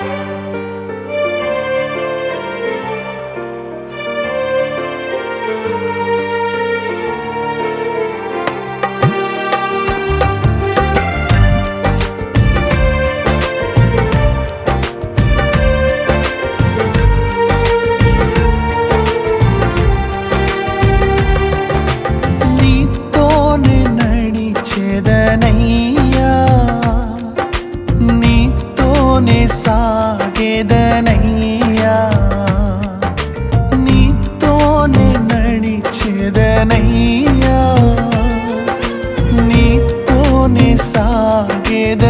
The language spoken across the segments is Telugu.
నీతోనే నీతోనే సాగేదనయ్యా.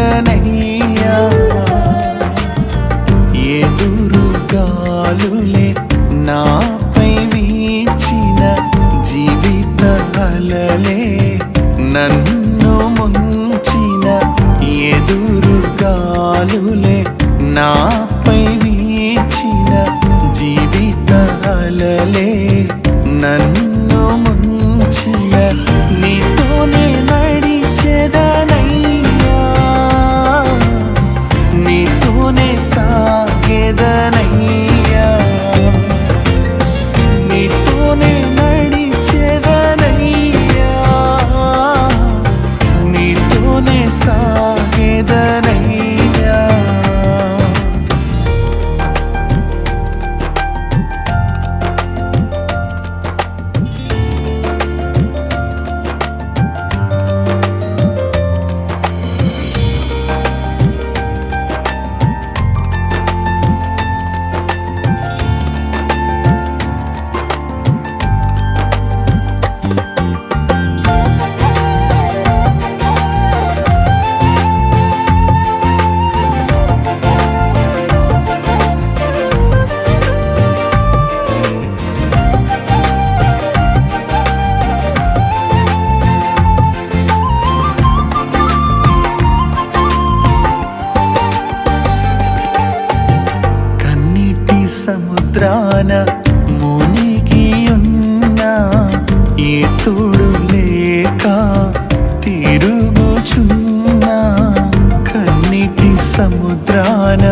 ఎదురు గాలులే నాపై వీచిన జీవిత అలలే నన్ను ముంచిన ఎదురు గాలులే నాపై వీచిన జీవిత అలలే నన్ను సముద్రాన మునిగి ఉన్న ఏతుడు లేక తిరుగుచున్నా కన్నిటి సముద్రాన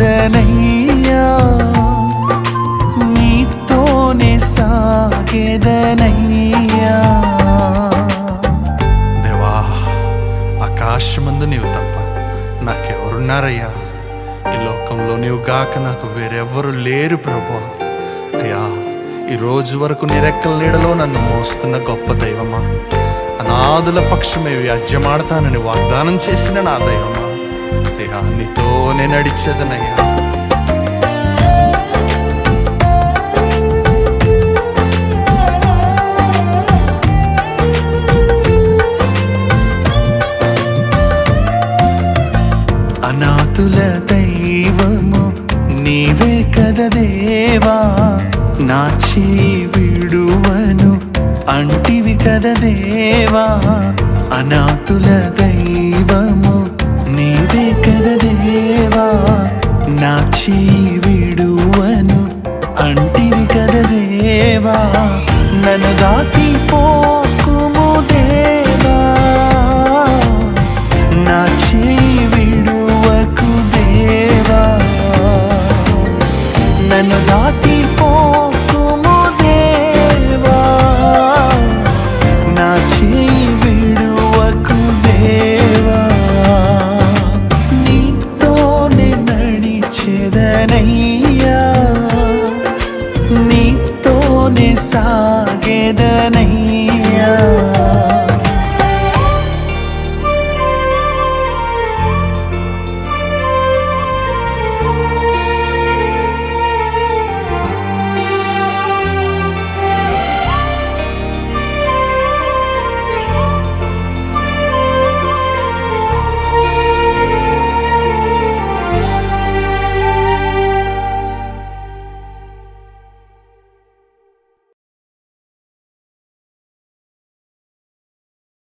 సాగేదనయ్యా నీతోనే సాగేదనయ్యా దేవా ఆకాశమందు నీవు తప్ప నాకెవరున్నారయ్యా ఈ లోకంలో నీవు గాక నాకు వేరెవ్వరు లేరు ప్రభా అయ్యా ఈ రోజు వరకు నిరెక్కల నీడలో నన్ను మోస్తున్న గొప్ప దైవమా అనాథుల పక్షమే వ్యాజ్యమాడతానని వాగ్దానం చేసిన నా దైవమా అయ్యా నీతోనే నడిచేదనయ్యా. అనాథుల దైవము నీవే కద దేవా. నా విడువను అంటివి కద దేవా. అనాథుల దైవము నీవే కద దేవా నా విడువను చేదనై